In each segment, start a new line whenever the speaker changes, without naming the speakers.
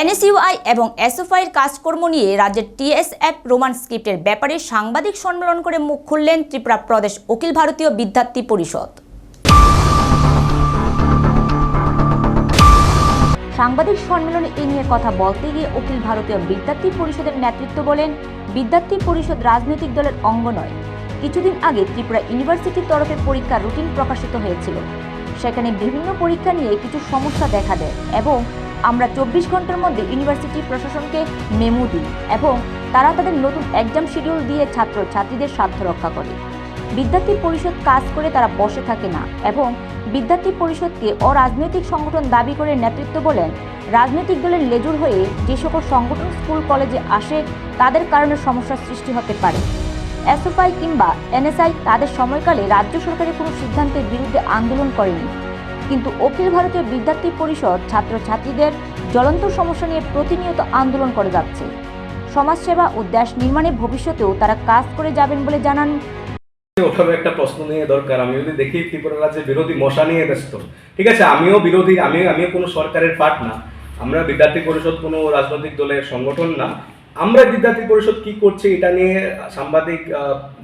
NSUI এবং এসএফআইয়ের কাজকর্ম নিয়ে রাজ্যের টিএসএফ রোমান স্ক্রিপ্টের ব্যাপারে সাংবাদিক সম্মেলন করে মুখ খুললেন ত্রিপুরা প্রদেশ অখিল ভারতীয় বিদ্যার্থী পরিষদ। সাংবাদিক সম্মেলনে এ নিয়ে কথা বলতে গিয়ে অখিল ভারতীয় বিদ্যার্থী পরিষদের নেতৃত্ব বলেন, বিদ্যার্থী পরিষদ রাজনৈতিক দলের অঙ্গ নয়। কিছুদিন আগে ত্রিপুরা ইউনিভার্সিটির তরফে পরীক্ষার রুটিন প্রকাশিত হয়েছিল। সেখানে বিভিন্ন পরীক্ষা নিয়ে কিছু সমস্যা দেখা দেয় এবং আমরা চব্বিশ ঘণ্টার মধ্যে ইউনিভার্সিটি প্রশাসনকে মেমো দিই এবং তারা তাদের নতুন এক্সাম শিডিউল দিয়ে ছাত্র ছাত্রীদের স্বার্থ রক্ষা করে। বিদ্যার্থী পরিষদ কাজ করে তারা বসে থাকে না এবং বিদ্যার্থী পরিষদকে অরাজনৈতিক সংগঠন দাবি করে নেতৃত্ব বলেন, রাজনৈতিক দলের লেজুর হয়ে যে সকল সংগঠন স্কুল, কলেজে আসে, তাদের কারণে সমস্যার সৃষ্টি হতে পারে। এসএফআই কিংবা এনএসআই তাদের সময়কালে রাজ্য সরকারের কোনো সিদ্ধান্তের বিরুদ্ধে আন্দোলন করেনি। কিন্তু অখিল ভারতীয় বিদ্যার্থী পরিষদ ছাত্রছাত্রীদের জ্বলন্ত সমস্যা নিয়ে প্রতিনিয়ত আন্দোলন করে যাচ্ছে। সমাজসেবা ও দেশ নির্মাণে ভবিষ্যতেও তারা কাজ করে যাবেন বলে জানান।
ওঠারও একটা প্রশ্ন নিয়ে দরকার। আমি যদি দেখি ত্রিপুরা রাজ্যে বিরোধী মশা নিয়ে ব্যস্ত, ঠিক আছে, আমিও বিরোধী, আমি, আমিও কোনো সরকারের পার্ট না। আমরা বিদ্যার্থী পরিষদ কোনো রাজনৈতিক দলের সংগঠন না। আমরা বিদ্যার্থী পরিষদ কি করছে এটা নিয়ে সাংবাদিক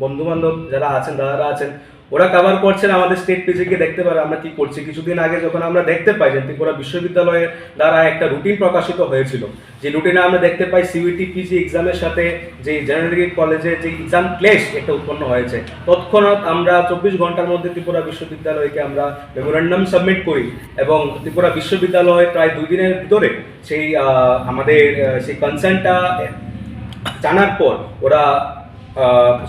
বন্ধু বান্ধব যারা আছেন, দাদারা আছেন ওরা কভার করছেন আমাদের স্টেট পেজে গিয়ে দেখতে পারে আমরা কি করছি। কিছুদিন আগে যখন আমরা দেখতে পাই যে ত্রিপুরা বিশ্ববিদ্যালয়ের দ্বারা একটা রুটিন প্রকাশিত হয়েছিল, যে রুটিনে আমরা দেখতে পাই সিইটি পিজি এক্সামের সাথে যে জেনারেল কলেজে যে এক্সাম ক্লেশ একটা উৎপন্ন হয়েছে। তৎক্ষণাৎ আমরা চব্বিশ ঘণ্টার মধ্যে ত্রিপুরা বিশ্ববিদ্যালয়কে আমরা মেমোরেন্ডাম সাবমিট করি এবং ত্রিপুরা বিশ্ববিদ্যালয় প্রায় দুই দিনের ভিতরে সেই আমাদের সেই কনসার্নটা জানার পর ওরা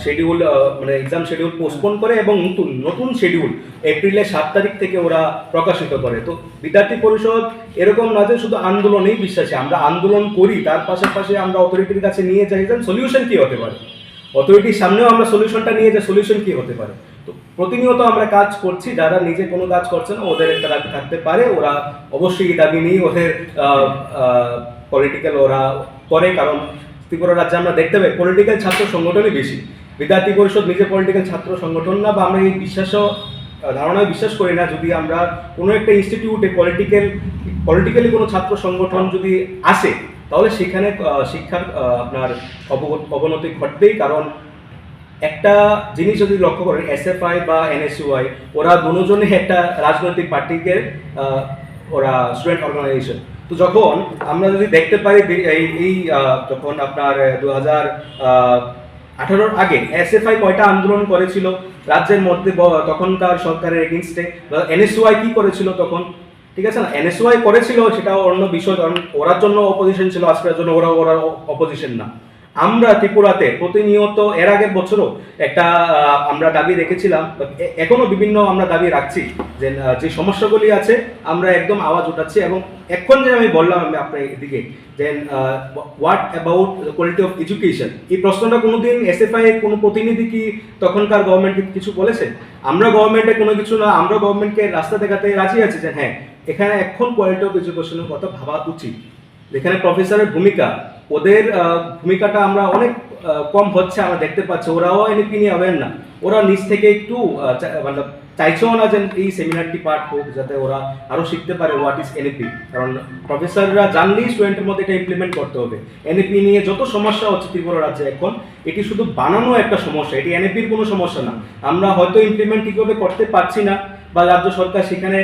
শিডিউল মানে এক্সাম শিডিউল পোস্টপোন করে এবং নতুন নতুন শিডিউল এপ্রিলের সাত তারিখ থেকে ওরা প্রকাশিত করে। তো বিদ্যার্থী পরিষদ এরকম না যে শুধু আন্দোলনেই বিশ্বাসী, আমরা আন্দোলন করি, তার পাশাপাশি আমরা অথরিটির কাছে নিয়ে যাই যে সলিউশন কী হতে পারে? অথরিটির সামনেও আমরা সলিউশনটা নিয়ে যাই সলিউশন কী হতে পারে? তো প্রতিনিয়ত আমরা কাজ করছি, যারা নিজে কোনো কাজ করছে না, ওদের একটা দাবি থাকতে পারে, ওরা অবশ্যই দাবি নিয়ে ওদের পলিটিক্যাল ওরা করে, কারণ ত্রিপুরা রাজ্যে আমরা দেখতে পাই পলিটিক্যাল ছাত্র সংগঠনই বেশি। বিদ্যার্থী পরিষদ নিজে পলিটিক্যাল ছাত্র সংগঠন না, বা আমরা এই বিশ্বাসও ধারণায় বিশ্বাস করি না, যদি আমরা কোনো একটা ইনস্টিটিউটে পলিটিক্যাল পলিটিক্যালি কোনো ছাত্র সংগঠন যদি আসে, তাহলে সেখানে শিক্ষার আপনার অবনতি ঘটবেই, কারণ একটা জিনিস যদি লক্ষ্য করেন এসএফআই বা এনএসইউআই ওরা দুজনে একটা রাজনৈতিক পার্টিকে ওরা স্টুডেন্ট অর্গানাইজেশন তো যখন আমরা যদি দেখতে পাই এই যখন আপনার দু হাজার আঠারোর আগে এসএফআই কয়টা আন্দোলন করেছিল? রাজ্যের মধ্যে তখনকার সরকারের এগেনস্টে এনএসইউআই কি করেছিল তখন? ঠিক আছে না? এনএসওয়াই করেছিল সেটা অন্য বিষয়, কারণ ওরার জন্য অপোজিশন ছিল, আজকের জন্য ওরা ওরা অপোজিশন না। আমরা ত্রিপুরাতে প্রতিনিয়ত, এর আগের বছরও একটা আমরা দাবি রেখেছিলাম, এ- এখনও বিভিন্ন আমরা দাবি রাখছি যে যে সমস্যাগুলি আছে, আমরা একদম আওয়াজ উঠাচ্ছি এবং এখন যে আমি বললাম আমি আপনার এদিকে, যে what about quality of education এই প্রশ্নটা কোনোদিন এসএফআই কোনো প্রতিনিধি কি তখনকার গভর্নমেন্টকে কিছু বলেছে? আমরা গভর্নমেন্টে কোনো কিছু না, আমরা গভর্নমেন্টকে রাস্তা দেখাতে রাজি আছি যে হ্যাঁ এখানে এখন কোয়ালিটি অফ এডুকেশনের কথা ভাবা উচিত। যেখানে প্রফেসরের ভূমিকা, ওদের ভূমিকাটা আমরা অনেক কম হচ্ছে, আমরা দেখতে পাচ্ছি। ওরাও এনপি নিয়ে হবেন না। ওরা নিজ থেকে একটু মানে চাইছেও না যে এই সেমিনারটি পার্ট হোক, যাতে ওরা আরও শিখতে পারে হোয়াট ইজ এনএপি কারণ প্রফেসররা জানলেই স্টুডেন্টের মধ্যে এটা ইমপ্লিমেন্ট করতে হবে। এনএপি নিয়ে যত সমস্যা হচ্ছে ত্রিপুরা রাজ্যে এখন, এটি শুধু বানানো একটা সমস্যা। এটি এনএপির কোনো সমস্যা না। আমরা হয়তো ইমপ্লিমেন্ট ঠিকভাবে করতে পারছি না। বা রাজ্য সরকার সেখানে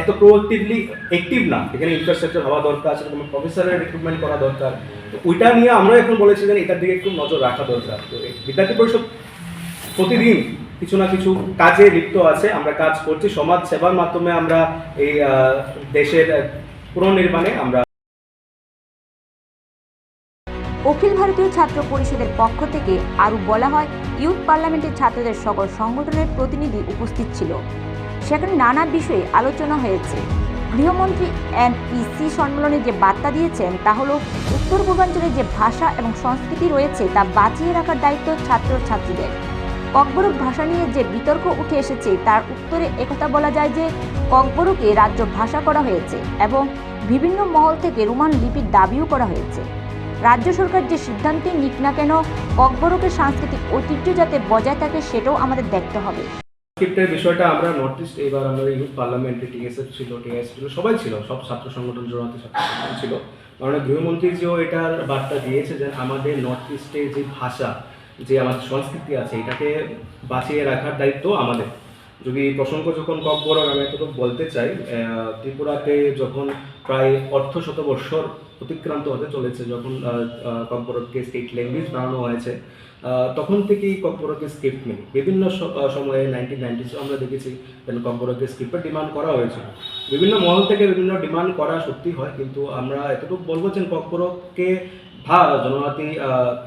এত প্রোয়াক্টিভলি অ্যাক্টিভ না। এখানে ইনফ্রাস্ট্রাকচার হওয়া দরকার সেরকম প্রফেসরের রিক্রুটমেন্ট করা দরকার। তো ওইটা নিয়ে আমরা এখন বলেছি যে এটার দিকে একটু নজর রাখা দরকার। তো বিদ্যার্থী পরিষদ প্রতিদিন কিছু না কিছু কাজে লিপ্ত আছে। আমরা কাজ করছি, সমাজ সেবার মাধ্যমে আমরা এই দেশের পুনর্নির্মাণে আমরা
অখিল ভারতীয় ছাত্র পরিষদের পক্ষ থেকে আরও বলা হয়, ইউথ পার্লামেন্টের ছাত্রদের সকল সংগঠনের প্রতিনিধি উপস্থিত ছিল। সেখানে নানা বিষয়ে আলোচনা হয়েছে। গৃহমন্ত্রী এন এনপিসি সম্মেলনে যে বার্তা দিয়েছেন, তা হল উত্তর পূর্বাঞ্চলে যে ভাষা এবং সংস্কৃতি রয়েছে, তা বাঁচিয়ে রাখার দায়িত্ব ছাত্রছাত্রীদের। ককবরক ভাষা নিয়ে যে বিতর্ক উঠে এসেছে, তার উত্তরে একথা বলা যায় যে, ককবরকে রাজ্য ভাষা করা হয়েছে এবং বিভিন্ন মহল থেকে রোমান লিপির দাবিও করা হয়েছে। রাজ্য সরকার যে সিদ্ধান্তই নিক না কেন, ককবরকের সাংস্কৃতিক ঐতিহ্য যাতে বজায় থাকে, সেটাও আমাদের দেখতে হবে।
স্ক্রিপ্টের বিষয়টা আমরা নর্থ ইস্ট এবার আমাদের ইউথ পার্লামেন্টে টিএসএফ ছিল টিএস ছিল, সবাই ছিল, সব ছাত্র সংগঠন জড়াতে ছাত্র ছিল। কারণ গৃহমন্ত্রী যেও এটার বার্তা দিয়েছে যে আমাদের নর্থ ইস্টে যে ভাষা, যে আমাদের সংস্কৃতি আছে, এটাকে বাঁচিয়ে রাখার দায়িত্ব আমাদের। যদি প্রসঙ্গ যখন ককবরক আমি এতটুকু বলতে চাই ত্রিপুরাতে যখন প্রায় অর্ধ শতবর্ষর অতিক্রান্ত হতে চলেছে, যখন ককবরককে স্টেট ল্যাঙ্গুয়েজ বানানো হয়েছে তখন থেকেই ককবরকের স্ক্রিপ্ট নেই। বিভিন্ন সময়ে নাইনটিন নাইনটিসে আমরা দেখেছি ককবরকের স্ক্রিপ্টের ডিমান্ড করা হয়েছিল। বিভিন্ন মহল থেকে বিভিন্ন ডিমান্ড করা সত্যি হয়, কিন্তু আমরা এতটুকু বলব যে ককবরককে ভা, জনজাতি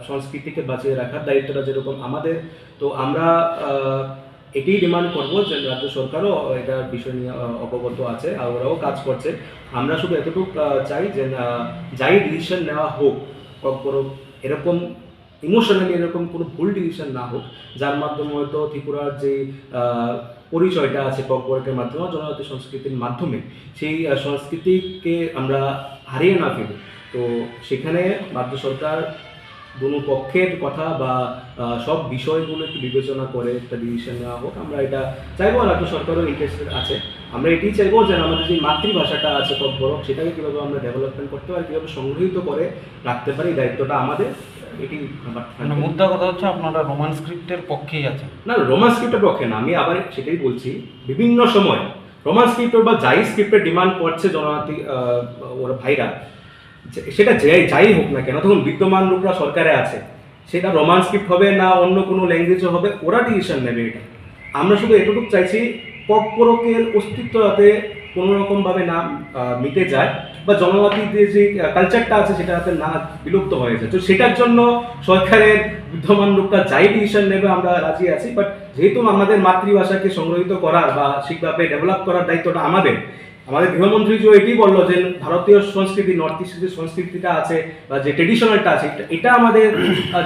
সংস্কৃতিকে বাঁচিয়ে রাখার দায়িত্বটা যেরকম আমাদের, তো আমরা এটাই ডিমান্ড করব যে রাজ্য সরকারও এটার বিষয় নিয়ে অবগত আছে আর ওরাও কাজ করছে। আমরা শুধু এতটুকু চাই যে যাই ডিসিশন নেওয়া হোক ককবরক এরকম ইমোশনালি এরকম কোনো ভুল ডিসিশন না হোক, যার মাধ্যমে হয়তো ত্রিপুরার যে পরিচয়টা আছে ককবরকের মাধ্যমে, জনজাতি সংস্কৃতির মাধ্যমে, সেই সংস্কৃতিকে আমরা হারিয়ে না ফেলি। তো সেখানে রাজ্য সরকার দুনো পক্ষের কথা বা সব বিষয়গুলো একটু বিবেচনা করে একটা ডিসিশন নেওয়া হোক আমরা এটা চাইব আর রাজ্য সরকারও ইন্টারেস্টেড আছে। আমরা এটাই চাইব যেন আমাদের যে মাতৃভাষাটা আছে ককবরক সেটাকে কীভাবে আমরা ডেভেলপমেন্ট করতে পারি কীভাবে সংগৃহীত করে রাখতে পারি দায়িত্বটা আমাদের এটি
মানে মুদ্রা কথা হচ্ছে আপনারা রোমান স্ক্রিপ্টের পক্ষেই আছেন।
না রোমান স্ক্রিপ্টের পক্ষে না আমি আবার সেটাই বলছি বিভিন্ন সময় রোমান স্ক্রিপ্টের বা যাই স্ক্রিপ্টের ডিমান্ড করছে জনজাতি ওরা ভাইরা সেটা যে যাই হোক না কেন তখন বিদ্যমান লোকরা সরকারে আছে, সেটা রোমান স্ক্রিপ্ট হবে না অন্য কোনো ল্যাঙ্গুয়েজে হবে, ওরা ডিসিশন নেবে এটা। আমরা শুধু এতটুকু চাইছি পরকের অস্তিত্ব যাতে কোনো রকমভাবে না মিটে যায়, বা জনজাতিদের যে কালচারটা আছে সেটা যাতে না বিলুপ্ত হয়ে যায়। তো সেটার জন্য সরকারের বিদ্যমান লোকটা যাই ডিসিশন নেবে, আমরা রাজি আছি বাট যেহেতু আমাদের মাতৃভাষাকে সংগ্রহিত করার বা ঠিকভাবে ডেভেলপ করার দায়িত্বটা আমাদের আমাদের গৃহমন্ত্রী যে এটি বলল যে ভারতীয় সংস্কৃতি নর্থ ইস্টের যে সংস্কৃতিটা আছে বা যে ট্রেডিশনালটা আছে, এটা- আমাদের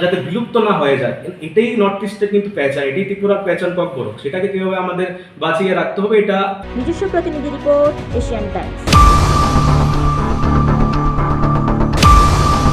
যাতে বিলুপ্ত না হয়ে যায়। এটাই নর্থ ইস্টের কিন্তু পেঁচান এটি ত্রিপুরার পেঁচান কক সেটাকে কীভাবে আমাদের বাঁচিয়ে রাখতে হবে, এটা
নিজস্ব প্রতিনিধি রিপোর্ট এশিয়ান টাইমস